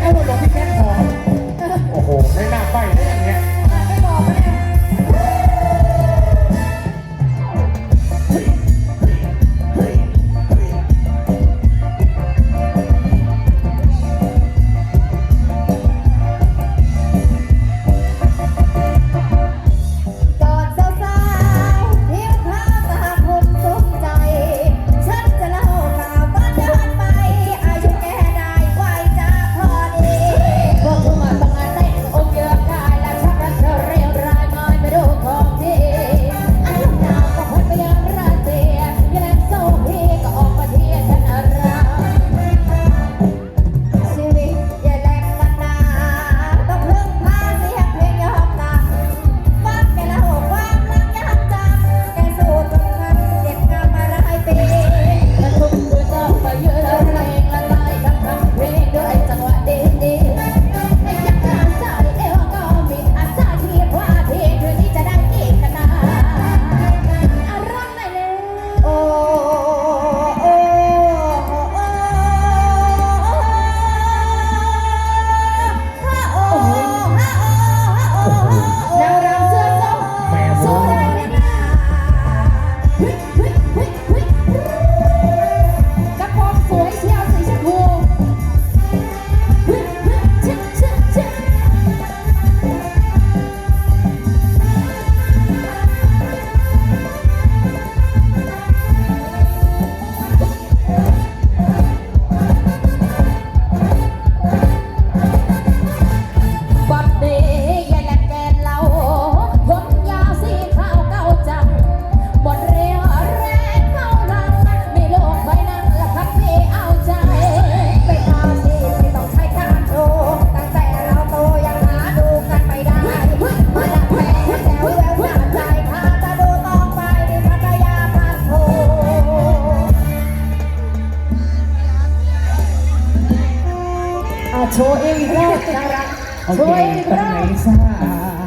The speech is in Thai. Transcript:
แค่วันลงที่แค่พอโอ้โหไม่น่า โชว์เองอีกรอบนกักโชว์เองอีกรอบ